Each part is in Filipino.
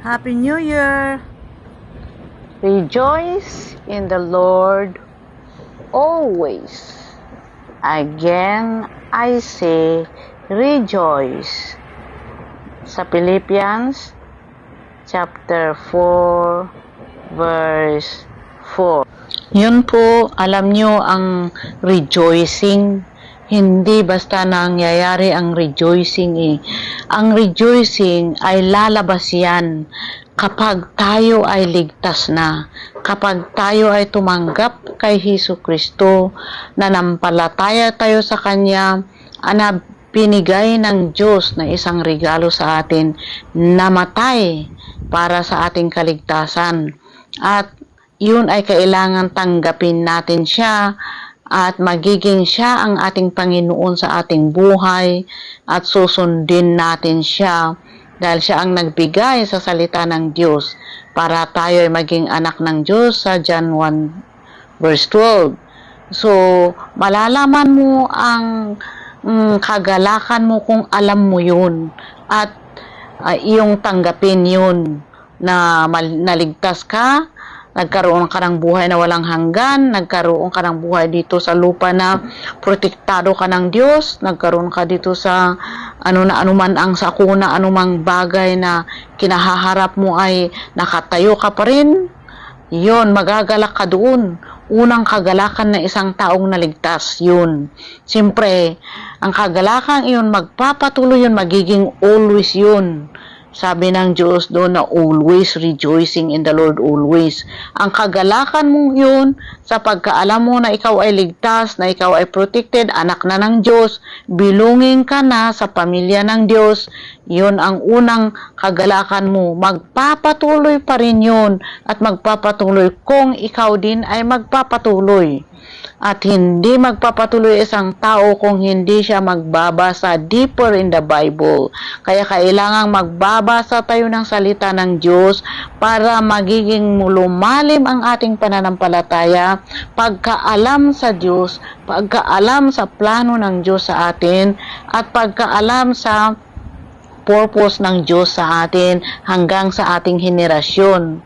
Happy New Year! Rejoice in the Lord always. Again, I say, rejoice. Sa Philippians, chapter 4, verse 4. Yun po, alam nyo ang rejoicing. Hindi basta nangyayari ang rejoicing eh. Ang rejoicing ay lalabas yan kapag tayo ay ligtas na. Kapag tayo ay tumanggap kay Hesus Kristo, nanampalataya tayo sa Kanya, na pinigay ng Diyos na isang regalo sa atin, namatay para sa ating kaligtasan. At yun ay kailangan tanggapin natin siya at magiging siya ang ating Panginoon sa ating buhay at susundin natin siya dahil siya ang nagbigay sa salita ng Diyos para tayo ay maging anak ng Diyos sa John 1 verse 12. So, malalaman mo ang mm, kagalakan mo kung alam mo yun at uh, iyong tanggapin yun na naligtas ka nagkaroon ka ng buhay na walang hanggan, nagkaroon ka ng buhay dito sa lupa na protektado ka ng Diyos, nagkaroon ka dito sa ano na anuman ang sakuna, anumang bagay na kinahaharap mo ay nakatayo ka pa rin, yun, magagalak ka doon. Unang kagalakan na isang taong naligtas, yun. Siyempre, ang kagalakan yun, magpapatuloy yun, magiging always yun. Sabi ng Diyos doon na always rejoicing in the Lord always. Ang kagalakan mo yun sa pagkaalam mo na ikaw ay ligtas, na ikaw ay protected, anak na ng Diyos, bilungin ka na sa pamilya ng Diyos, yun ang unang kagalakan mo. Magpapatuloy pa rin yun at magpapatuloy kung ikaw din ay magpapatuloy at hindi magpapatuloy isang tao kung hindi siya magbabasa deeper in the Bible. Kaya kailangang magbabasa tayo ng salita ng Diyos para magiging lumalim ang ating pananampalataya, pagkaalam sa Diyos, pagkaalam sa plano ng Diyos sa atin, at pagkaalam sa purpose ng Diyos sa atin hanggang sa ating henerasyon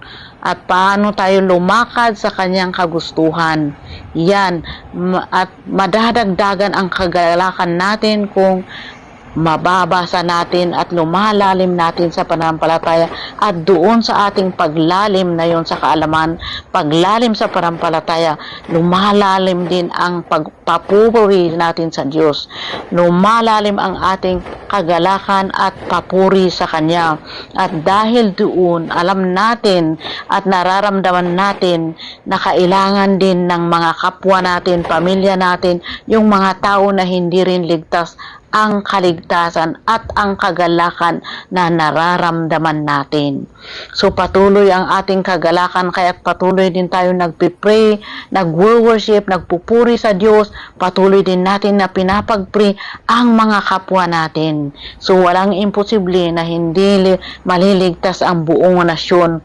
at paano tayo lumakad sa kanyang kagustuhan. Yan, at madadagdagan ang kagalakan natin kung mababasa natin at lumalalim natin sa pananampalataya at doon sa ating paglalim na yon sa kaalaman, paglalim sa pananampalataya, lumalalim din ang pagpapuri natin sa Diyos. Lumalalim ang ating kagalakan at papuri sa Kanya. At dahil doon, alam natin at nararamdaman natin na kailangan din ng mga kapwa natin, pamilya natin, yung mga tao na hindi rin ligtas ang kaligtasan at ang kagalakan na nararamdaman natin. So patuloy ang ating kagalakan kaya patuloy din tayo nagpipray, nagwo-worship, nagpupuri sa Diyos, patuloy din natin na pinapagpray ang mga kapwa natin. So walang imposible na hindi li- maliligtas ang buong nasyon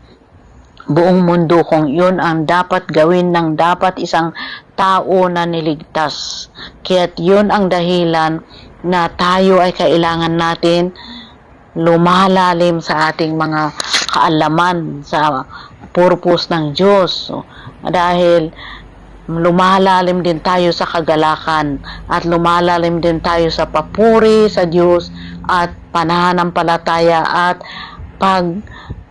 buong mundo kung yun ang dapat gawin ng dapat isang tao na niligtas. Kaya't yun ang dahilan na tayo ay kailangan natin lumalalim sa ating mga kaalaman sa purpose ng Diyos. So, dahil lumalalim din tayo sa kagalakan at lumalalim din tayo sa papuri sa Diyos at pananampalataya at pag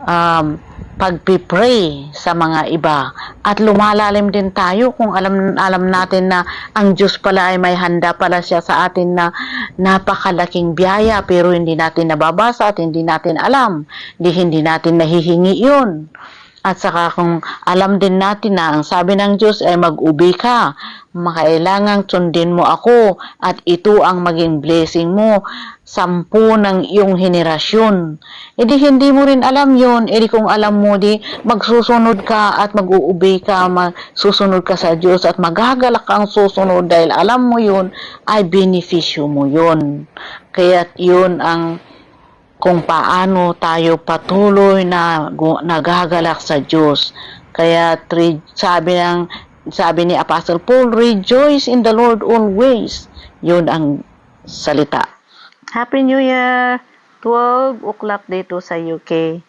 um, pagpipray sa mga iba. At lumalalim din tayo kung alam alam natin na ang Diyos pala ay may handa pala siya sa atin na napakalaking biyaya pero hindi natin nababasa at hindi natin alam. Di hindi natin nahihingi yun at saka kung alam din natin na ang sabi ng Diyos ay mag-ubi ka, makailangang sundin mo ako at ito ang maging blessing mo sampu ng iyong henerasyon. E di hindi mo rin alam yon e di kung alam mo di magsusunod ka at mag-uubi ka, magsusunod ka sa Diyos at magagalak kang susunod dahil alam mo yun ay benepisyo mo yun. Kaya yun ang kung paano tayo patuloy na nagagalak sa Diyos. Kaya sabi ng sabi ni Apostle Paul, rejoice in the Lord always. Yun ang salita. Happy New Year! 12 o'clock dito sa UK.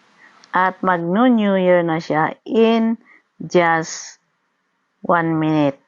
At mag-New Year na siya in just one minute.